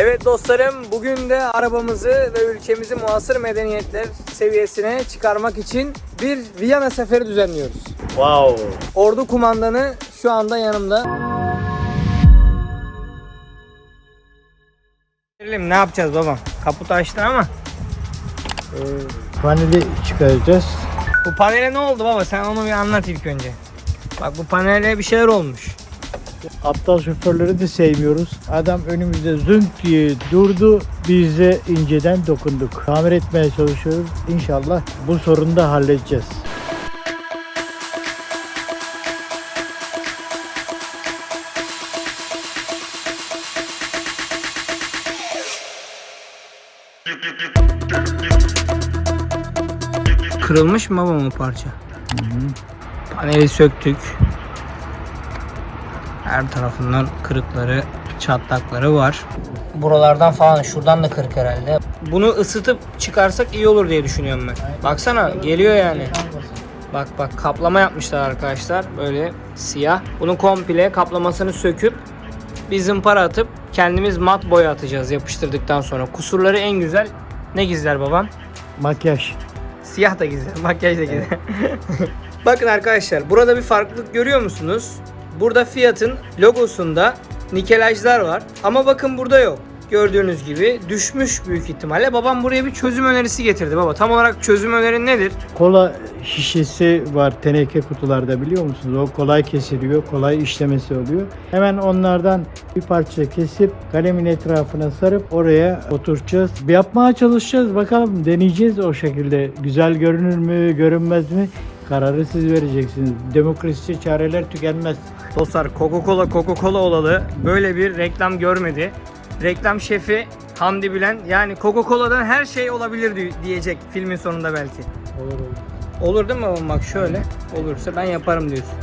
Evet dostlarım bugün de arabamızı ve ülkemizi muasır medeniyetler seviyesine çıkarmak için bir Viyana seferi düzenliyoruz. Wow. Ordu kumandanı şu anda yanımda. Ne yapacağız babam? Kaputu açtın ama. Paneli çıkaracağız. Bu panele ne oldu baba? Sen onu bir anlat ilk önce. Bak bu panele bir şeyler olmuş. Aptal şoförleri de sevmiyoruz. Adam önümüzde zünk diye durdu. Biz de inceden dokunduk. Tamir etmeye çalışıyoruz. İnşallah bu sorunu da halledeceğiz. Kırılmış mı babam o parça? Paneli söktük. Her tarafından kırıkları, çatlakları var. Buralardan falan şuradan da kırık herhalde. Bunu ısıtıp çıkarsak iyi olur diye düşünüyorum ben. Baksana geliyor yani. Bak bak kaplama yapmışlar arkadaşlar. Böyle siyah. Bunun komple kaplamasını söküp bir zımpara atıp kendimiz mat boya atacağız yapıştırdıktan sonra. Kusurları en güzel ne gizler babam? Makyaj. Siyah da güzel, makyaj da güzel. Bakın arkadaşlar, burada bir farklılık görüyor musunuz? Burada Fiat'ın logosunda nikelajlar var. Ama bakın burada yok. Gördüğünüz gibi düşmüş büyük ihtimalle. Babam buraya bir çözüm önerisi getirdi baba. Tam olarak çözüm önerin nedir? Kola şişesi var teneke kutularda biliyor musunuz? O kolay kesiliyor, kolay işlemesi oluyor. Hemen onlardan bir parça kesip kalemin etrafına sarıp oraya oturtacağız. Bir yapmaya çalışacağız. Bakalım deneyeceğiz o şekilde. Güzel görünür mü, görünmez mi? Kararı siz vereceksiniz. Demokrasi çareler tükenmez. Dostlar Coca-Cola Coca-Cola olalı böyle bir reklam görmedi. Reklam şefi Hamdi Bilen yani Coca-Cola'dan her şey olabilir di- diyecek filmin sonunda belki. Olur olur. Olur değil mi babam? Bak şöyle olursa ben yaparım diyorsun.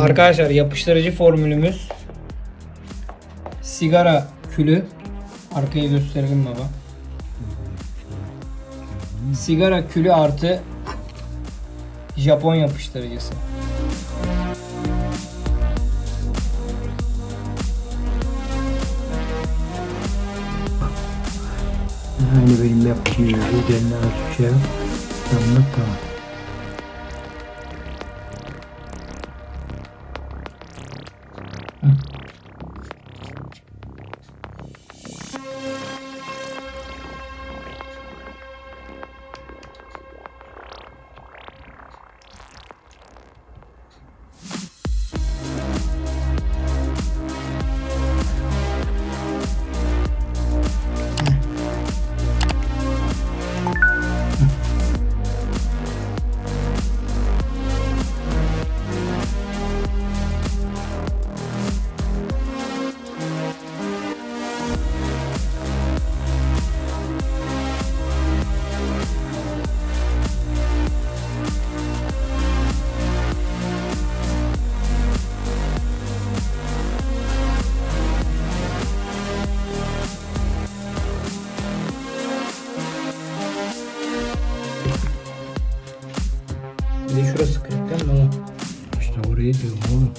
Arkadaşlar yapıştırıcı formülümüz sigara külü arkayı gösterelim baba. Sigara külü artı Japon yapıştırıcısı. Hani benim yaptığım üzerine az bir şey Tamam Еще раз розкрита, але что говорити, говорю.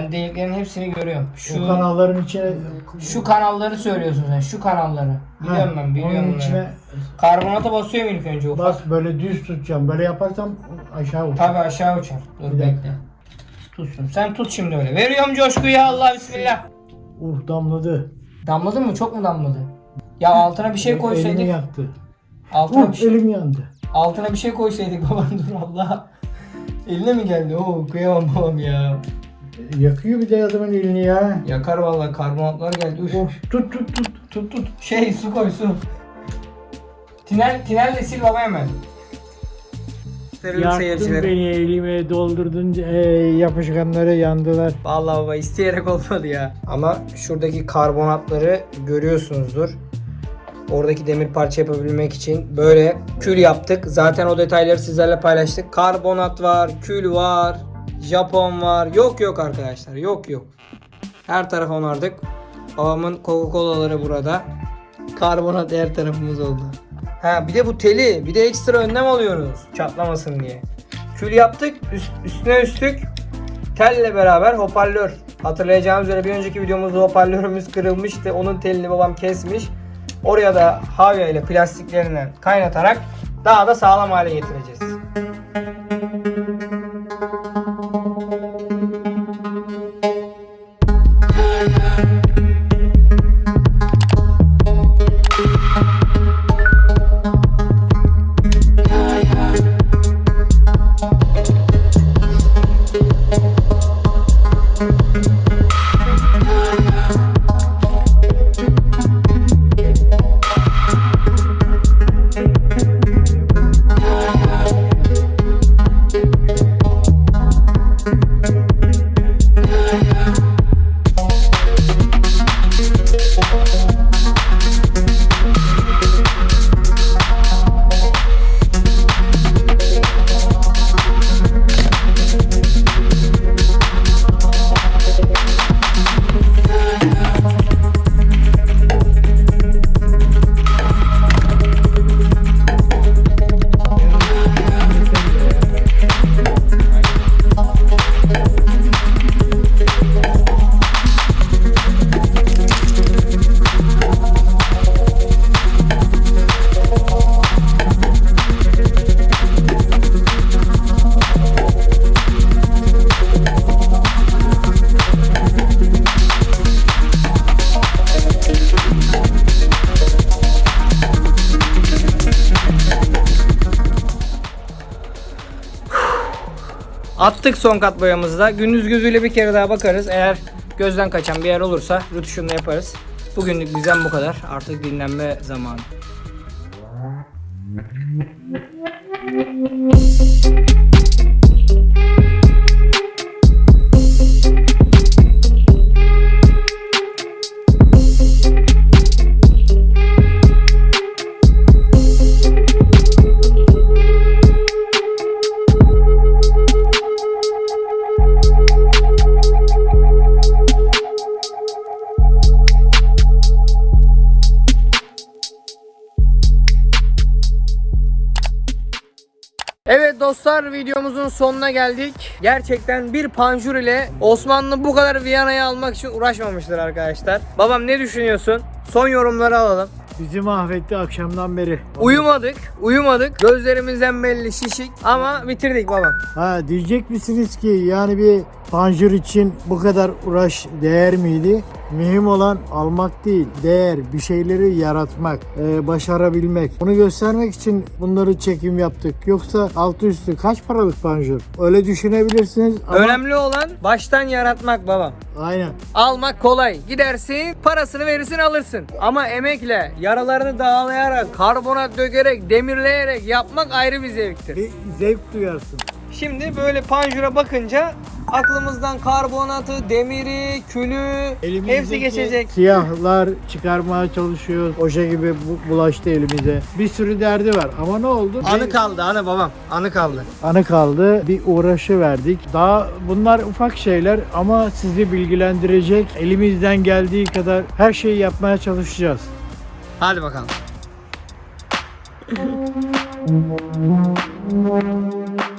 Ben deliklerin hepsini görüyorum. Şu O kanalların içine şu kanalları söylüyorsun sen. Şu kanalları. Biliyorum ben, biliyorum Onun bunları. içine Karbonata basıyorum ilk önce ufak. bas böyle düz tutacağım. Böyle yaparsam aşağı uçar. Tabii aşağı uçar. Dur Bir dakika. bekle. Tutsun. Sen tut şimdi öyle. Veriyorum coşkuyu Allah bismillah. Uh damladı. Damladı mı? Çok mu damladı? Ya altına bir şey Elimi koysaydık. yaktı. Altına bir Uh şey, elim yandı. altına bir şey koysaydık babam dur Allah. Eline mi geldi? Oo kıyamam babam ya. Yakıyor bir de adamın elini ya. Yakar vallahi karbonatlar geldi. Üf. Of tut tut tut. Tut tut. Şey su koy su. Tinel, tinelle sil baba hemen. Yaktın beni elime doldurdun e, yapışkanları yandılar. Vallahi baba isteyerek olmadı ya. Ama şuradaki karbonatları görüyorsunuzdur. Oradaki demir parça yapabilmek için böyle kül yaptık. Zaten o detayları sizlerle paylaştık. Karbonat var, kül var, Japon var. Yok yok arkadaşlar. Yok yok. Her taraf onardık. Babamın Coca-Cola'ları burada. Karbonat her tarafımız oldu. Ha bir de bu teli. Bir de ekstra önlem alıyoruz. Çatlamasın diye. Kül yaptık. Üst, üstüne üstlük telle beraber hoparlör. Hatırlayacağınız üzere bir önceki videomuzda hoparlörümüz kırılmıştı. Onun telini babam kesmiş. Oraya da havya ile plastiklerinden kaynatarak daha da sağlam hale getireceğiz. Attık son kat boyamızı da. Gündüz gözüyle bir kere daha bakarız. Eğer gözden kaçan bir yer olursa rötuşunu da yaparız. Bugünlük bizden bu kadar. Artık dinlenme zamanı. Evet dostlar videomuzun sonuna geldik. Gerçekten bir panjur ile Osmanlı bu kadar Viyana'yı almak için uğraşmamıştır arkadaşlar. Babam ne düşünüyorsun? Son yorumları alalım. Bizi mahvetti akşamdan beri. Uyumadık, uyumadık. Gözlerimizden belli şişik ama bitirdik babam. Ha diyecek misiniz ki yani bir panjur için bu kadar uğraş değer miydi? Mühim olan almak değil, değer, bir şeyleri yaratmak, e, başarabilmek. Bunu göstermek için bunları çekim yaptık. Yoksa altı üstü kaç paralık panjur? Öyle düşünebilirsiniz ama Önemli olan baştan yaratmak babam. aynen. Almak kolay. Gidersin, parasını verirsin alırsın. Ama emekle, yaralarını dağlayarak, karbonat dökerek, demirleyerek yapmak ayrı bir zevktir. Bir zevk duyarsın. Şimdi böyle panjura bakınca aklımızdan karbonatı, demiri, külü Elimizdeki hepsi geçecek. Siyahlar çıkarmaya çalışıyor. Oje gibi bu- bulaştı elimize. Bir sürü derdi var ama ne oldu? Anı Bir- kaldı anı babam. Anı kaldı. anı kaldı. Bir uğraşı verdik. Daha bunlar ufak şeyler ama sizi bilgilendirecek. Elimizden geldiği kadar her şeyi yapmaya çalışacağız. Hadi bakalım.